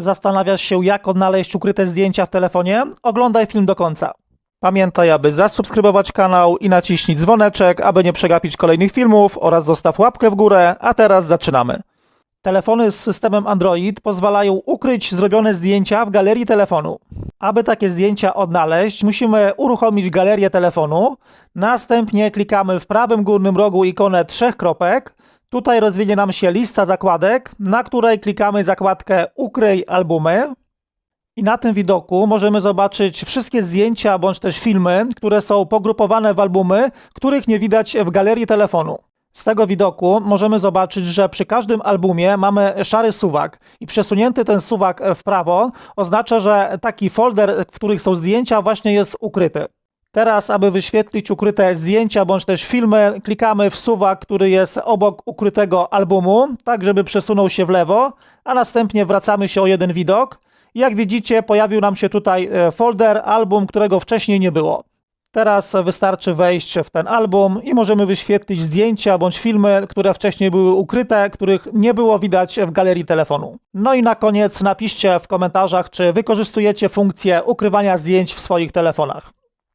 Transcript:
Zastanawiasz się, jak odnaleźć ukryte zdjęcia w telefonie? Oglądaj film do końca. Pamiętaj, aby zasubskrybować kanał i naciśnij dzwoneczek, aby nie przegapić kolejnych filmów oraz zostaw łapkę w górę, a teraz zaczynamy. Telefony z systemem Android pozwalają ukryć zrobione zdjęcia w galerii telefonu. Aby takie zdjęcia odnaleźć, musimy uruchomić galerię telefonu. Następnie klikamy w prawym górnym rogu ikonę trzech kropek. Tutaj rozwinie nam się lista zakładek, na której klikamy zakładkę Ukryj albumy. I na tym widoku możemy zobaczyć wszystkie zdjęcia bądź też filmy, które są pogrupowane w albumy, których nie widać w galerii telefonu. Z tego widoku możemy zobaczyć, że przy każdym albumie mamy szary suwak i przesunięty ten suwak w prawo oznacza, że taki folder, w których są zdjęcia, właśnie jest ukryty. Teraz, aby wyświetlić ukryte zdjęcia bądź też filmy, klikamy w suwak, który jest obok ukrytego albumu, tak żeby przesunął się w lewo, a następnie wracamy się o jeden widok. Jak widzicie, pojawił nam się tutaj e, folder, album, którego wcześniej nie było. Teraz wystarczy wejść w ten album i możemy wyświetlić zdjęcia bądź filmy, które wcześniej były ukryte, których nie było widać w galerii telefonu. No i na koniec napiszcie w komentarzach, czy wykorzystujecie funkcję ukrywania zdjęć w swoich telefonach.